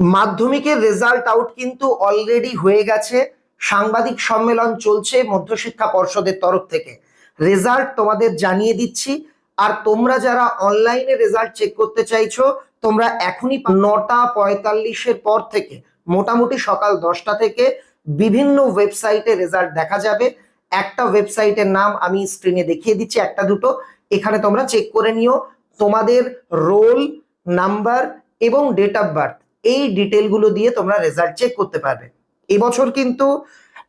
মাধ্যমিকের result out কিন্তু already হয়ে গেছে। সাংবাদিক সম্মেলন চলছে মধ্যশিক্ষা পর্ষদের তরফ থেকে। রেজাল্ট তোমাদের জানিয়ে দিচ্ছি। আর তোমরা যারা অনলাইনে রেজাল্ট চেক করতে চাইছো, তোমরা এখনই নটা পঁয়তাল্লিশের পর থেকে, মোটামুটি সকাল দশটা থেকে বিভিন্ন ওয়েবসাইটে রেজাল্ট দেখা যাবে। একটা ওয়েবসাইটের নাম আমি স্ক্রিনে দেখিয়ে দিচ্ছি, একটা দুটো। এখানে তোমরা চেক করে নিও। তোমাদের রোল নাম্বার এবং ডেট অফ বার্থ এই ডিটেলগুলো দিয়ে তোমরা রেজাল্ট চেক করতে পারবে। এবছর কিন্তু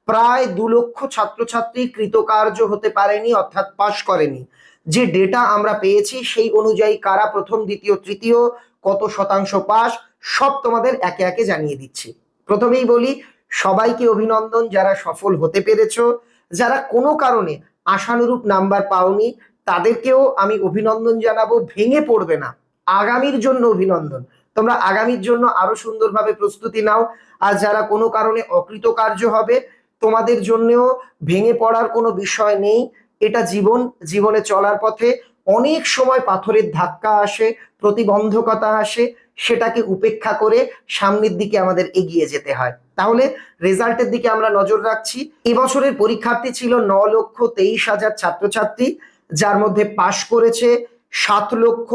প্রায় দু লক্ষ ছাত্রছাত্রী কৃতকার্য হতে পারেনি, অর্থাৎ পাশ করেনি। যে ডেটা আমরা পেয়েছি সেই অনুযায়ী কারা প্রথম, দ্বিতীয়, তৃতীয়, কত শতাংশ পাস সব তোমাদের একে একে জানিয়ে দিচ্ছি। প্রথমেই বলি, সবাইকে অভিনন্দন যারা সফল হতে পেরেছ। যারা কোনো কারণে আশানুরূপ নাম্বার পাওনি, তাদেরকেও আমি অভিনন্দন জানাব, ভেঙে পড়বে না। আগামীর জন্য অভিনন্দন। তোমরা আগামীর জন্য আরও সুন্দরভাবে প্রস্তুতি নাও। আর যারা কোনো কারণে অকৃতকার্য হবে, তোমাদের জন্যও ভেঙে পড়ার কোনো বিষয় নেই। এটা জীবন, জীবনে চলার পথে অনেক সময় পাথরের ধাক্কা আসে, প্রতিবন্ধকতা আসে, সেটাকে উপেক্ষা করে সামনের দিকে আমাদের এগিয়ে যেতে হয়। তাহলে রেজাল্টের দিকে আমরা নজর রাখছি। এবছরের পরীক্ষার্থী ছিল ন লক্ষ তেইশ হাজার ছাত্রছাত্রী, যার মধ্যে পাশ করেছে সাত লক্ষ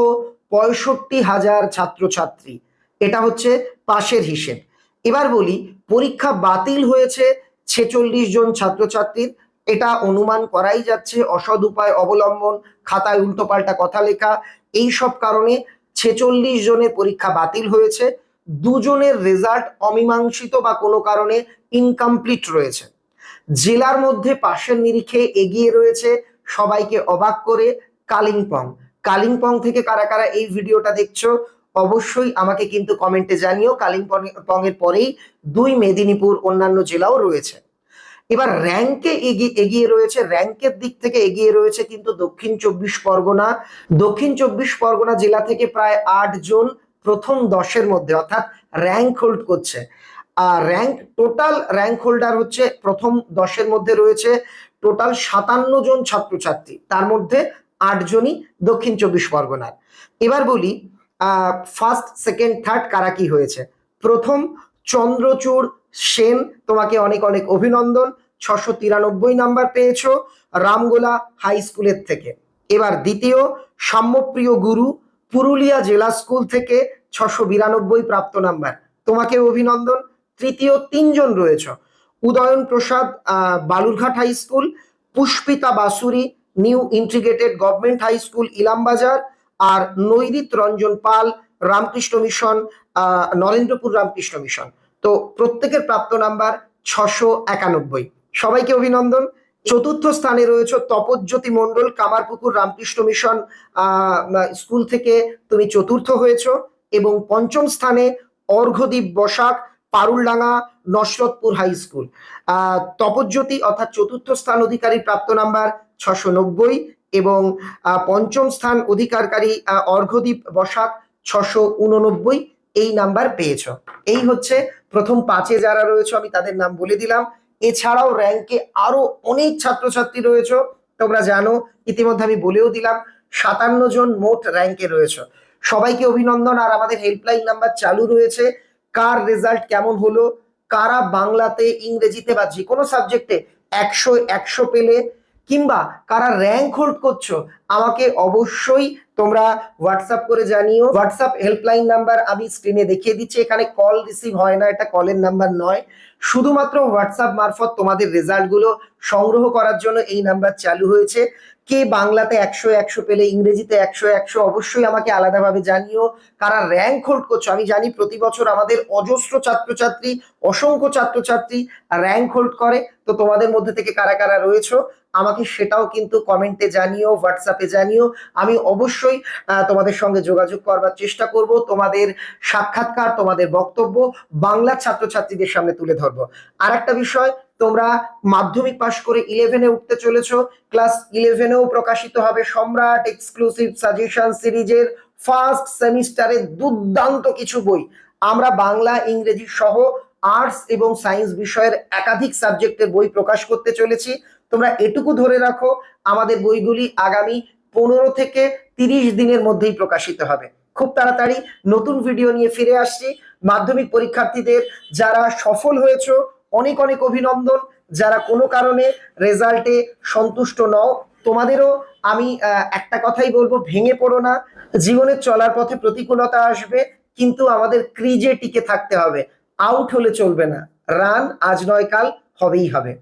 পঁয়ষট্টি হাজার ছাত্রছাত্রী। এটা হচ্ছে পাশের হিসেব। এবার বলি, পরীক্ষা বাতিল হয়েছে ছেচল্লিশ জন ছাত্রছাত্রীর। এটা অনুমান করাই যাচ্ছে, অসৎ উপায় অবলম্বন, খাতায় উল্টোপাল্টা কথা লেখা। এই সব কারণে ছেচল্লিশ জনের পরীক্ষা বাতিল হয়েছে। দুজনের রেজাল্ট অমীমাংসিত বা কোনো কারণে ইনকমপ্লিট রয়েছে। জেলার মধ্যে পাশের নিরিখে এগিয়ে রয়েছে সবাইকে অবাক করে কালিম্পং। কালিম্পং থেকে কারা কারা এই ভিডিওটা দেখছ, অবশ্যই আমাকে কিন্তু কমেন্টে জানিও। কালিম্পং এর পরেই দুই মেদিনীপুর অন্যান্য জেলাও রয়েছে। এবার র্যাঙ্কে এগিয়ে এগিয়ে রয়েছে র্যাঙ্কের দিক থেকে এগিয়ে রয়েছে কিন্তু দক্ষিণ চব্বিশ পরগনা। দক্ষিণ চব্বিশ পরগনা জেলা থেকে প্রায় আট জন প্রথম দশের মধ্যে অর্থাৎ র্যাঙ্ক হোল্ড করছে। আর র্যাঙ্ক টোটাল র্যাঙ্ক হোল্ডার হচ্ছে প্রথম দশের মধ্যে রয়েছে টোটাল সাতান্ন জন ছাত্রছাত্রী। তার মধ্যে আটজনই দক্ষিণ চব্বিশ পরগনার। এবার বলি ফার্স্ট সেকেন্ড থার্ড কারা কি হয়েছে? প্রথম, চন্দ্রচূড় সেন, তোমাকে অনেক অনেক অভিনন্দন, ছশো তিরানব্বই নাম্বার পেয়েছ রামগোলা হাই স্কুলের থেকে। এবার দ্বিতীয়, সাম্যপ্রিয় গুরু, পুরুলিয়া জেলা স্কুল থেকে ছশো বিরানব্বই প্রাপ্ত নাম্বার। তোমাকে অভিনন্দন। তৃতীয়, তিনজন রয়েছ। Udayan Prasad Balurghat high school, Pushpita Basuri new integrated government high school Ilambazar আর নৈরিত রঞ্জন পাল, রামকৃষ্ণ মিশন নরেন্দ্রপুর রামকৃষ্ণ মিশন। তো প্রত্যেকের প্রাপ্ত নাম্বার ছশো একানব্বই। সবাইকে অভিনন্দন। চতুর্থ স্থানে রয়েছে তপজ্যোতি মণ্ডল, কামারপুকুর রামকৃষ্ণ মিশন স্কুল থেকে তুমি চতুর্থ হয়েছো এবং পঞ্চম স্থানে অর্ঘদ্বীপ বসাক পারুলডাঙ্গা নসরতপুর হাই স্কুল তপজ্যোতি অর্থাৎ চতুর্থ স্থান অধিকারী প্রাপ্ত নাম্বার ছশো নব্বই এবং পঞ্চম স্থান অধিকারকারী অর্ঘদ্বীপ বসাক ছশো উননব্বই। এই নাম্বার পেয়েছ। এই হচ্ছে প্রথম পাঁচে যারা রয়েছে, আমি তাদের নাম বলে দিলাম। এছাড়াও র্যাঙ্কে আরও অনেক ছাত্রছাত্রী রয়েছে, তোমরা জানো, ইতিমধ্যে আমি বলেও দিলাম, সাতান্ন জন মোট র্যাঙ্কে রয়েছে। সবাইকে অভিনন্দন, আর আমাদের হেল্পলাইন নাম্বার চালু রয়েছে কার রেজাল্ট কেমন হলো, কারা বাংলাতে, ইংরেজিতে বা যে কোনো সাবজেক্টে একশো একশো পেলে, কিংবা কারা র্যাঙ্ক হোল্ড করছ, আমাকে অবশ্যই তোমরা হোয়াটসঅ্যাপ করে জানিও। হোয়াটসঅ্যাপ হেল্পলাইন নাম্বার আমি স্ক্রিনে দেখিয়ে দিচ্ছি, এখানে কল রিসিভ হয় না, এটা কলের নাম্বার নয়। শুধুমাত্র হোয়াটসঅ্যাপ মারফত তোমাদের রেজাল্টগুলো সংগ্রহ করার জন্য এই নাম্বার চালু হয়েছে। কে বাংলাতে একশো একশো পেলে, ইংরেজিতে একশো একশো, অবশ্যই আমাকে আলাদাভাবে জানিও। কারা র্যাঙ্ক হোল্ড করছ? আমি জানি প্রতি বছর আমাদের অজস্র ছাত্রছাত্রী, অসংখ্য ছাত্রছাত্রী র্যাঙ্ক হোল্ড করে। তো তোমাদের মধ্যে থেকে কারা কারা রয়েছো, আমাকে সেটাও কিন্তু কমেন্টে জানিও হোয়াটসঅ্যাপে জানিও। আমি অবশ্যই তোমাদের সঙ্গে যোগাযোগ করবার চেষ্টা করব, তোমাদের সাক্ষাৎকার, তোমাদের বক্তব্য বাংলা ছাত্রছাত্রীদের সামনে তুলে ধরবো। আর একটা বিষয় তোমরা মাধ্যমিক পাশ করে ইলেভেনে উঠতে চলেছো। ক্লাস ইলেভেনেও প্রকাশিত হবে সম্রাট এক্সক্লুসিভ সাজেশন সিরিজের ফার্স্ট সেমিস্টারে দুর্দান্ত কিছু বই। আমরা বাংলা, ইংরেজি সহ আর্টস এবং সায়েন্স বিষয়ের একাধিক সাবজেক্টের বই প্রকাশ করতে চলেছি। তোমরা এটুকু ধরে রাখো, আমাদের বইগুলি আগামী পনেরো থেকে তিরিশ দিনের মধ্যেই প্রকাশিত হবে। খুব তাড়াতাড়ি নতুন ভিডিও নিয়ে ফিরে আসছি। মাধ্যমিক পরীক্ষার্থীদের যারা সফল হয়েছো অনেক অনেক অভিনন্দন। যারা কোনো কারণে রেজাল্টে সন্তুষ্ট নও, তোমাদেরও আমি একটা কথাই বলব, ভেঙে পড়ো না। জীবনের চলার পথে প্রতিকূলতা আসবে, কিন্তু আমাদের ক্রিজে টিকে থাকতে হবে। আউট হলে চলবে না। রান আজ নয় কাল, হবেই হবে।